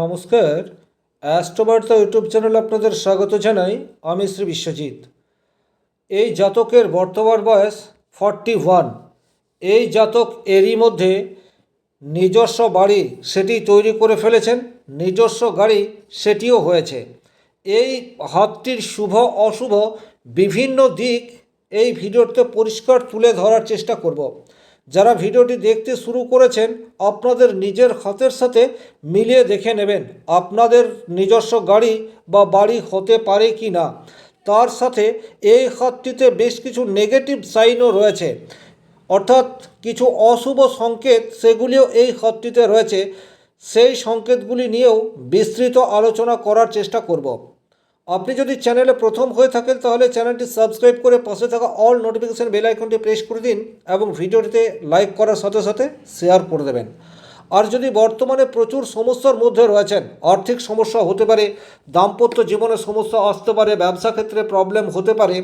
নমস্কার। অ্যাস্ট্রোবার্তা ইউটিউব চ্যানেলে আপনাদের স্বাগত জানাই। আমি শ্রী বিশ্বজিৎ। এই জাতকের বর্তমান বয়স ফর্টি ওয়ান। এই জাতক এরই মধ্যে নিজস্ব বাড়ি সেটি তৈরি করে ফেলেছেন, নিজস্ব গাড়ি সেটিও হয়েছে। এই হাতটির শুভ, অশুভ বিভিন্ন দিক এই ভিডিওতে পরিষ্কার তুলে ধরার চেষ্টা করব। যারা ভিডিওটি দেখতে শুরু করেছেন, আপনাদের নিজের হাতের সাথে মিলিয়ে দেখে নেবেন আপনাদের নিজস্ব গাড়ি বা বাড়ি হতে পারে কি না। তার সাথে এই হাতটিতে বেশ কিছু নেগেটিভ সাইনও রয়েছে। অর্থাৎ কিছু অশুভ সংকেত সেগুলিও এই হাতটিতে রয়েছে। সেই সংকেতগুলি নিয়েও বিস্তৃত আলোচনা করার চেষ্টা করব। আপনি যদি চ্যানেলে প্রথম হয়ে থাকেন, তাহলে চ্যানেলটি সাবস্ক্রাইব করে পাশে থাকা অল নোটিফিকেশান বেল আইকনটি প্রেস করে দিন এবং ভিডিওটিতে লাইক করার সাথে সাথে শেয়ার করে দেবেন। আর যদি বর্তমানে প্রচুর সমস্যার মধ্যে রয়েছেন, আর্থিক সমস্যা হতে পারে, দাম্পত্য জীবনে সমস্যা আসতে পারে, ব্যবসা ক্ষেত্রে প্রবলেম হতে পারে,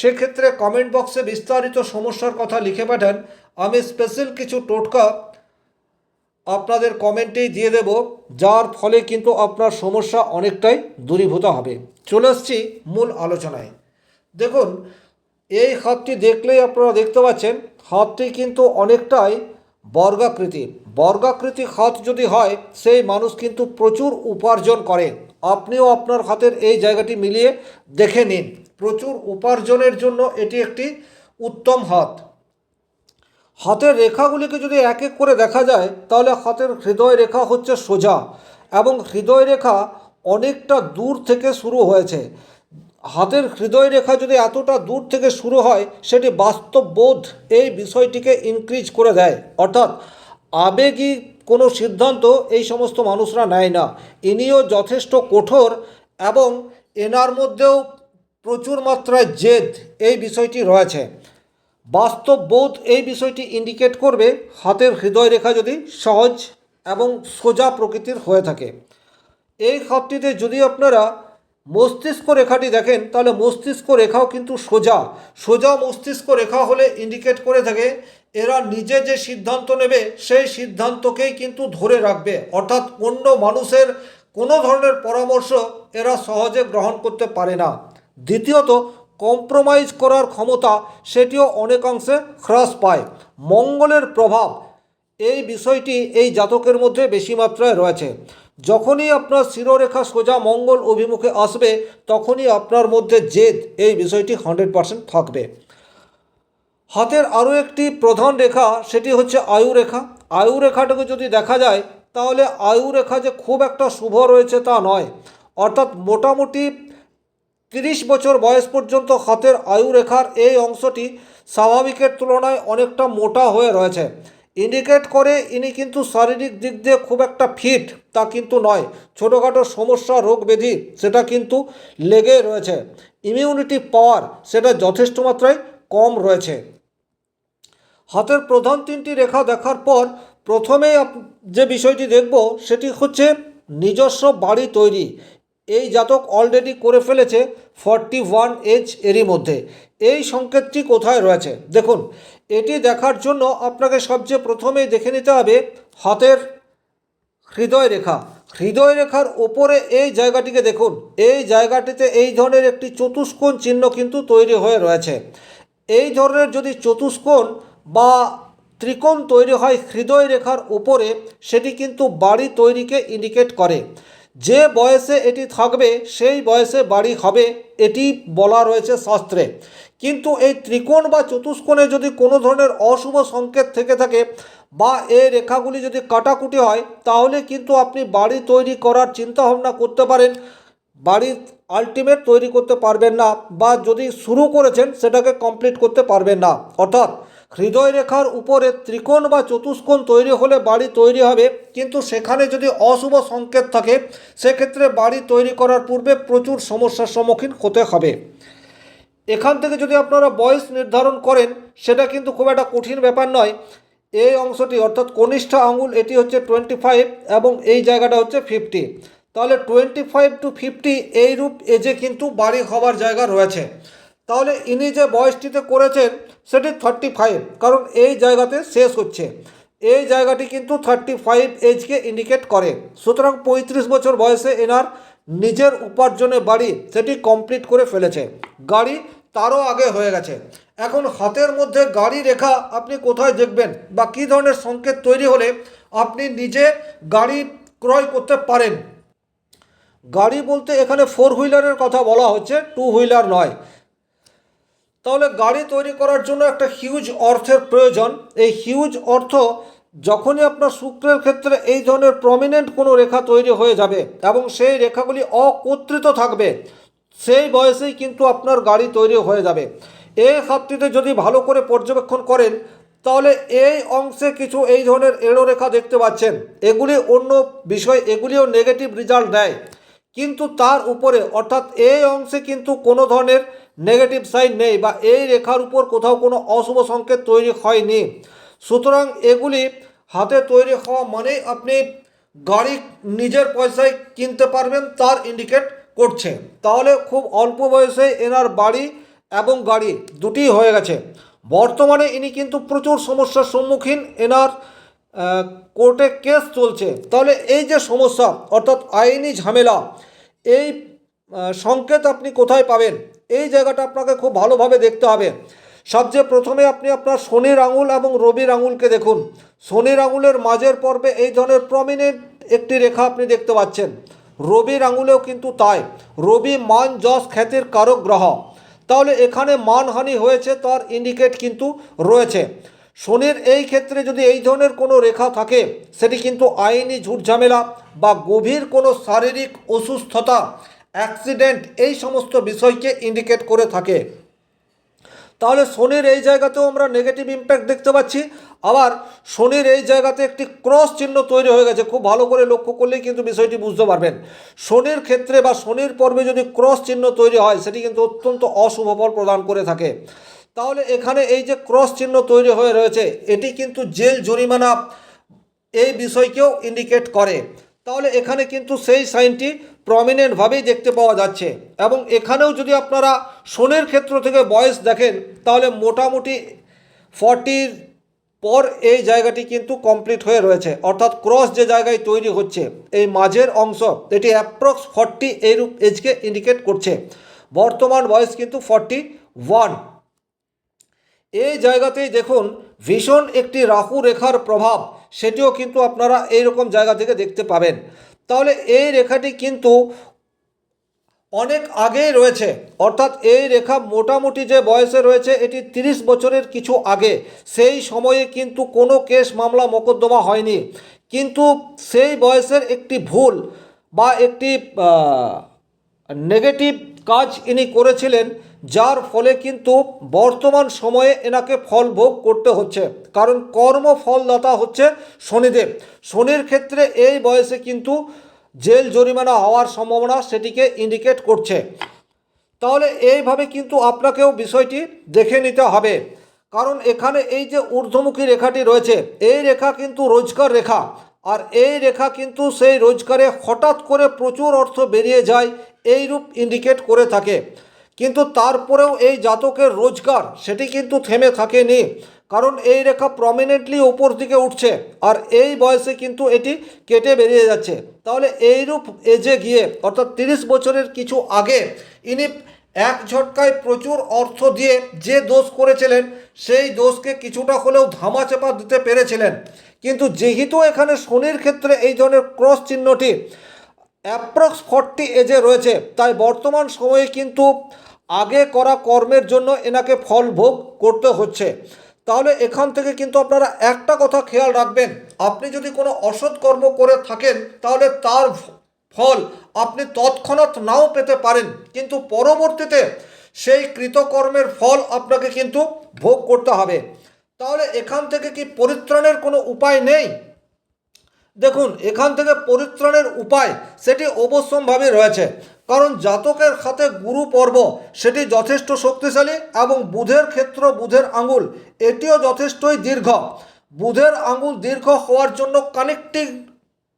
সেক্ষেত্রে কমেন্ট বক্সে বিস্তারিত সমস্যার কথা লিখে পাঠান। আমি স্পেশাল কিছু টোটকা আপনাদের কমেন্টেই দিয়ে দেব, যার ফলে কিন্তু আপনার সমস্যা অনেকটাই দূরীভূত হবে। চলে আসছি মূল আলোচনায়। দেখুন, এই হাতটি দেখলেই আপনারা দেখতে পাচ্ছেন, হাতটি কিন্তু অনেকটাই বর্গাকৃতি বর্গাকৃতি হাত যদি হয়, সেই মানুষ কিন্তু প্রচুর উপার্জন করে। আপনিও আপনার হাতের এই জায়গাটি মিলিয়ে দেখে নিন। প্রচুর উপার্জনের জন্য এটি একটি উত্তম হাত। হাতের রেখাগুলিকে যদি এক এক করে দেখা যায়, তাহলে হাতের হৃদয় রেখা হচ্ছে সোজা এবং হৃদয় রেখা অনেকটা দূর থেকে শুরু হয়েছে। হাতের হৃদয় রেখা যদি এতটা দূর থেকে শুরু হয়, সেটি বাস্তব বোধ এই বিষয়টিকে ইনক্রিজ করে দেয়। অর্থাৎ আবেগী কোনো সিদ্ধান্ত এই সমস্ত মানুষরা নেয় না। ইনিও যথেষ্ট কঠোর এবং এনার মধ্যেও প্রচুর মাত্রায় জেদ এই বিষয়টি রয়েছে। বাস্তব বোধ এই বিষয়টি ইন্ডিকেট করবে হাতের হৃদয় রেখা যদি সহজ এবং সোজা প্রকৃতির হয়ে থাকে। এই হাতটিতে যদি আপনারা মস্তিষ্ক রেখাটি দেখেন, তাহলে মস্তিষ্ক রেখাও কিন্তু সোজা। সোজা মস্তিষ্ক রেখা হলে ইন্ডিকেট করে থাকে এরা নিজে যে সিদ্ধান্ত নেবে, সেই সিদ্ধান্তকেই কিন্তু ধরে রাখবে। অর্থাৎ অন্য মানুষের কোনো ধরনের পরামর্শ এরা সহজে গ্রহণ করতে পারে না। দ্বিতীয়ত কম্প্রোমাইজ করার ক্ষমতা সেটিও অনেকাংশে হ্রাস পায়। মঙ্গলের প্রভাব এই বিষয়টি এই জাতকের মধ্যে বেশি মাত্রায় রয়েছে। যখনই আপনার শিরোরেখা সোজা মঙ্গল অভিমুখে আসবে, তখনই আপনার মধ্যে জেদ এই বিষয়টি হান্ড্রেড পারসেন্ট থাকবে। হাতের আরও একটি প্রধান রেখা, সেটি হচ্ছে আয়ু রেখা। আয়ু রেখাটাকে যদি দেখা যায়, তাহলে আয়ু রেখা যে খুব একটা শুভ রয়েছে তা নয়। অর্থাৎ মোটামুটি তিরিশ বছর বয়স পর্যন্ত হাতের আয়ু রেখার এই অংশটি স্বাভাবিকের তুলনায় অনেকটা মোটা হয়ে রয়েছে। ইন্ডিকেট করে ইনি কিন্তু শারীরিক দিক দিয়ে খুব একটা ফিট, তা কিন্তু নয়। ছোটোখাটো সমস্যা, রোগ ব্যাধি, সেটা কিন্তু লেগে রয়েছে। ইমিউনিটি পাওয়ার, সেটা যথেষ্ট মাত্রায় কম রয়েছে। হাতের প্রধান তিনটি রেখা দেখার পর প্রথমেই যে বিষয়টি দেখব, সেটি হচ্ছে নিজস্ব বাড়ি তৈরি। এই জাতক অলরেডি করে ফেলেছে ফর্টি ওয়ান এজ এরই মধ্যে। এই সংকেতটি কোথায় রয়েছে? দেখুন, এটি দেখার জন্য আপনাকে সবচেয়ে প্রথমেই দেখে নিতে হবে হাতের হৃদয় রেখা। হৃদয় রেখার ওপরে এই জায়গাটিকে দেখুন। এই জায়গাটিতে এই ধরনের একটি চতুষ্কোণ চিহ্ন কিন্তু তৈরি হয়ে রয়েছে। এই ধরনের যদি চতুষ্কোণ বা ত্রিকোণ তৈরি হয় হৃদয় রেখার ওপরে সেটি কিন্তু বাড়ি তৈরিকে ইন্ডিকেট করে। যে বয়সে এটি থাকবে, সেই বয়সে বাড়ি হবে, এটি বলা রয়েছে শাস্ত্রে। কিন্তু এই ত্রিকোণ বা চতুষ্কোণে যদি কোনো ধরনের অশুভ সংকেত থেকে থাকে বা এই রেখাগুলি যদি কাটাকুটি হয়, তাহলে কিন্তু আপনি বাড়ি তৈরি করার চিন্তাভাবনা করতে পারেন বাড়ি আলটিমেট তৈরি করতে পারবেন না বা যদি শুরু করেছেন, সেটাকে কমপ্লিট করতে পারবেন না। অর্থাৎ হৃদয় রেখার উপরে ত্রিকোণ বা চতুষ্কোণ তৈরি হলে বাড়ি তৈরি হবে। কিন্তু সেখানে যদি অশুভ সংকেত থাকে, সেক্ষেত্রে বাড়ি তৈরি করার পূর্বে প্রচুর সমস্যার সম্মুখীন হতে হবে। এখান থেকে যদি আপনারা বয়স নির্ধারণ করেন, সেটা কিন্তু খুব একটা কঠিন ব্যাপার নয়। এই অংশটি অর্থাৎ কনিষ্ঠ আঙুল, এটি হচ্ছে টোয়েন্টি ফাইভ এবং এই জায়গাটা হচ্ছে ফিফটি। তাহলে টোয়েন্টি ফাইভ টু ফিফটি এই রূপ এজে কিন্তু বাড়ি হবার জায়গা রয়েছে। তাহলে ইনি যে বয়সটিতে করেছেন, সেটি থার্টি ফাইভ কারণ এই জায়গাতে শেষ হচ্ছে। এই জায়গাটি কিন্তু থার্টি ফাইভ এজকে ইন্ডিকেট করে। সুতরাং পঁয়ত্রিশ বছর বয়সে এনার নিজের উপার্জনে বাড়ি, সেটি কমপ্লিট করে ফেলেছে। গাড়ি তারও আগে হয়ে গেছে। এখন হাতের মধ্যে গাড়ি রেখা আপনি কোথায় দেখবেন বা কী ধরনের সংকেত তৈরি হলে আপনি নিজে গাড়ি ক্রয় করতে পারেন? গাড়ি বলতে এখানে ফোর হুইলারের কথা বলা হচ্ছে টু হুইলার নয়। তাহলে গাড়ি তৈরি করার জন্য একটা হিউজ অর্থের প্রয়োজন। এই হিউজ অর্থ যখনই আপনার শুক্রের ক্ষেত্রে এই ধরনের প্রমিনেন্ট কোনো রেখা তৈরি হয়ে যাবে এবং সেই রেখাগুলি অকর্তৃত থাকবে, সেই বয়সেই কিন্তু আপনার গাড়ি তৈরি হয়ে যাবে। এই হাতটিতে যদি ভালো করে পর্যবেক্ষণ করেন, তাহলে এই অংশে কিছু এই ধরনের এড়ো রেখা দেখতে পাচ্ছেন। এগুলি অন্য বিষয়, এগুলিও নেগেটিভ রেজাল্ট দেয়। কিন্তু তার উপরে, অর্থাৎ এই অংশে কিন্তু কোনো ধরনের নেগেটিভ সাইন নেই বা এই রেখার উপর কোথাও কোনো অশুভ সংকেত তৈরি হয়নি। সুতরাং এগুলি হাতে তৈরি হওয়া মানেই আপনি গাড়ি নিজের পয়সায় কিনতে পারবেন, তার ইন্ডিকেট করছে। তাহলে খুব অল্প বয়সে এনার বাড়ি এবং গাড়ি দুটি হয়ে গেছে। বর্তমানে ইনি কিন্তু প্রচুর সমস্যার সম্মুখীন এনার কোর্টে কেস চলছে। তাহলে এই যে সমস্যা, অর্থাৎ আইনি ঝামেলা, এই সংকেত আপনি কোথায় পাবেন? এই জায়গাটা আপনাকে খুব ভালোভাবে দেখতে হবে। সবচেয়ে প্রথমে আপনি আপনার শনির আঙুল এবং রবির আঙুলকে দেখুন। শনির আঙুলের মাঝের পর্বে এই ধরনের প্রমিনেন্ট একটি রেখা আপনি দেখতে পাচ্ছেন। রবির আঙুলেও কিন্তু তাই। রবি মান, যশ, খ্যাতির কারক গ্রহ। তাহলে এখানে মানহানি হয়েছে, তার ইন্ডিকেট কিন্তু রয়েছে। শনির এই ক্ষেত্রে যদি এই ধরনের কোনো রেখা থাকে, সেটি কিন্তু আইনি ঝুটঝামেলা বা গভীর কোনো শারীরিক অসুস্থতা অ্যাক্সিডেন্ট এই সমস্ত বিষয়কে ইন্ডিকেট করে থাকে। তাহলে শনির এই জায়গাতেও আমরা নেগেটিভ ইম্প্যাক্ট দেখতে পাচ্ছি। আবার শনির এই জায়গাতে একটি ক্রস চিহ্ন তৈরি হয়ে গেছে। খুব ভালো করে লক্ষ্য করলেই কিন্তু বিষয়টি বুঝতে পারবেন। শনির ক্ষেত্রে বা শনির পর্বে যদি ক্রস চিহ্ন তৈরি হয়, সেটি কিন্তু অত্যন্ত অশুভ ফল প্রদান করে থাকে। তাহলে এখানে এই যে ক্রস চিহ্ন তৈরি হয়ে রয়েছে, এটি কিন্তু জেল জরিমানা এই বিষয়কেও ইন্ডিকেট করে। তাহলে এখানে কিন্তু সেই সাইনটি প্রমিনেন্টভাবেই দেখতে পাওয়া যাচ্ছে। এবং এখানেও যদি আপনারা শনির ক্ষেত্র থেকে বয়স দেখেন, তাহলে মোটামুটি ফর্টির পর এই জায়গাটি কিন্তু কমপ্লিট হয়ে রয়েছে। অর্থাৎ ক্রস যে জায়গায় তৈরি হচ্ছে, এই মাঝের অংশ, এটি অ্যাপ্রক্স ফর্টি এইরূপ এজকে ইন্ডিকেট করছে। বর্তমান বয়স কিন্তু ফর্টি ওয়ান। এই জায়গাতেই দেখুন, ভীষণ একটি রাহু রেখার প্রভাব, সেটিও কিন্তু আপনারা এই রকম জায়গা থেকে দেখতে পাবেন। তাহলে এই রেখাটি কিন্তু অনেক আগেই রয়েছে। অর্থাৎ এই রেখা মোটামুটি যে বয়সে রয়েছে, এটি তিরিশ বছরের কিছু আগে। সেই সময়ে কিন্তু কোনো কেস মামলা মোকদ্দমা হয়নি। কিন্তু সেই বয়সের একটি ভুল বা একটি নেগেটিভ কাজ ইনি করেছিলেন। যার ফলে কিন্তু বর্তমান সময়ে এনাকে ফল ভোগ করতে হচ্ছে। কারণ কর্ম ফলদাতা হচ্ছে শনিদেব। শনির ক্ষেত্রে এই বয়সে কিন্তু জেল জরিমানা হওয়ার সম্ভাবনা সেটিকে ইন্ডিকেট করছে। তাহলে এইভাবে কিন্তু আপনাকেও বিষয়টি দেখে নিতে হবে। কারণ এখানে এই যে ঊর্ধ্বমুখী রেখাটি রয়েছে, এই রেখা কিন্তু রোজগার রেখা। আর এই রেখা কিন্তু সেই রোজগারে হঠাৎ করে প্রচুর অর্থ বেরিয়ে যায় এই রূপ ইন্ডিকেট করে থাকে। কিন্তু তারপরেও এই জাতকের রোজগার, সেটি কিন্তু থেমে থাকেনি। কারণ এই রেখা প্রমিনেন্টলি ওপর দিকে উঠছে, আর এই বয়সে কিন্তু এটি কেটে বেরিয়ে যাচ্ছে। তাহলে এইরূপ এজে গিয়ে, অর্থাৎ তিরিশ বছরের কিছু আগে, ইনি এক ঝটকায় প্রচুর অর্থ দিয়ে যে দোষ করেছিলেন, সেই দোষকে কিছুটা হলেও ধামাচাপা দিতে পেরেছিলেন। কিন্তু যেহেতু এখানে শনির ক্ষেত্রে এই ধরনের ক্রস চিহ্নটি অ্যাপ্রক্স ফর্টি এজে রয়েছে, তাই বর্তমান সময়ে কিন্তু আগে করা কর্মের জন্য এনাকে ফল ভোগ করতে হচ্ছে। তাহলে এখান থেকে কিন্তু আপনারা একটা কথা খেয়াল রাখবেন, আপনি যদি কোনো অসৎ কর্ম করে থাকেন, তাহলে তার ফল আপনি তৎক্ষণাৎ নাও পেতে পারেন। কিন্তু পরবর্তীতে সেই কৃতকর্মের ফল আপনাকে কিন্তু ভোগ করতে হবে। তাহলে এখান থেকে কি পরিত্রাণের কোনো উপায় নেই? দেখুন, এখান থেকে পরিত্রাণের উপায় সেটি অবশ্যম্ভাবী রয়েছে। কারণ জাতকের খাতে গুরু পর্ব, সেটি যথেষ্ট শক্তিশালী এবং বুধের ক্ষেত্র বুধের আঙুল, এটিও যথেষ্টই দীর্ঘ। বুধের আঙুল দীর্ঘ হওয়ার জন্য কানেক্টিং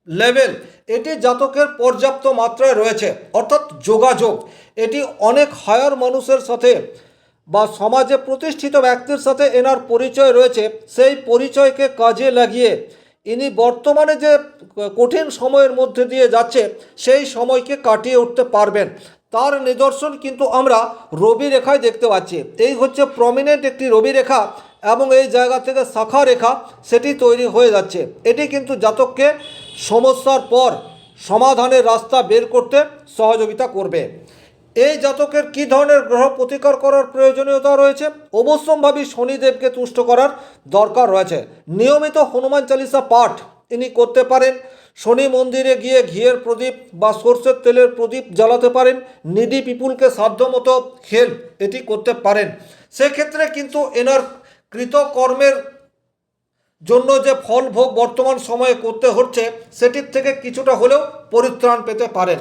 লেভেল এটি জাতকের পর্যাপ্ত মাত্রায় রয়েছে, অর্থাৎ যোগাযোগ। এটি অনেক হায়ার মানুষের সাথে বা সমাজে প্রতিষ্ঠিত ব্যক্তির সাথে এনার পরিচয় রয়েছে, সেই পরিচয়কে কাজে লাগিয়ে ইনি বর্তমানে যে কঠিন সময়ের মধ্যে দিয়ে যাচ্ছে, সেই সময়কে কাটিয়ে উঠতে পারবেন। তার নিদর্শন কিন্তু আমরা রবি রেখায় দেখতে পাচ্ছি। এই হচ্ছে প্রমিনেন্ট একটি রবি রেখা এবং এই জায়গা থেকে শাখা রেখা সেটি তৈরি হয়ে যাচ্ছে। এটি কিন্তু জাতককে সমস্যার পর সমাধানের রাস্তা বের করতে সহযোগিতা করবে। এই জাতকের কী ধরনের গ্রহ প্রতিকার করার প্রয়োজনীয়তা রয়েছে? অবশ্যম্ভাবী শনিদেবকে তুষ্ট করার দরকার রয়েছে। নিয়মিত হনুমান চালিসা পাঠ ইনি করতে পারেন। শনি মন্দিরে গিয়ে ঘিয়ের প্রদীপ বা সর্ষের তেলের প্রদীপ জ্বালাতে পারেন। নিডি পিপুলকে সাধ্যমতো হেল্প এটি করতে পারেন। সেক্ষেত্রে কিন্তু এনার কৃতকর্মের জন্য যে ফল ভোগ বর্তমান সময়ে করতে হচ্ছে, সেটির থেকে কিছুটা হলেও পরিত্রাণ পেতে পারেন।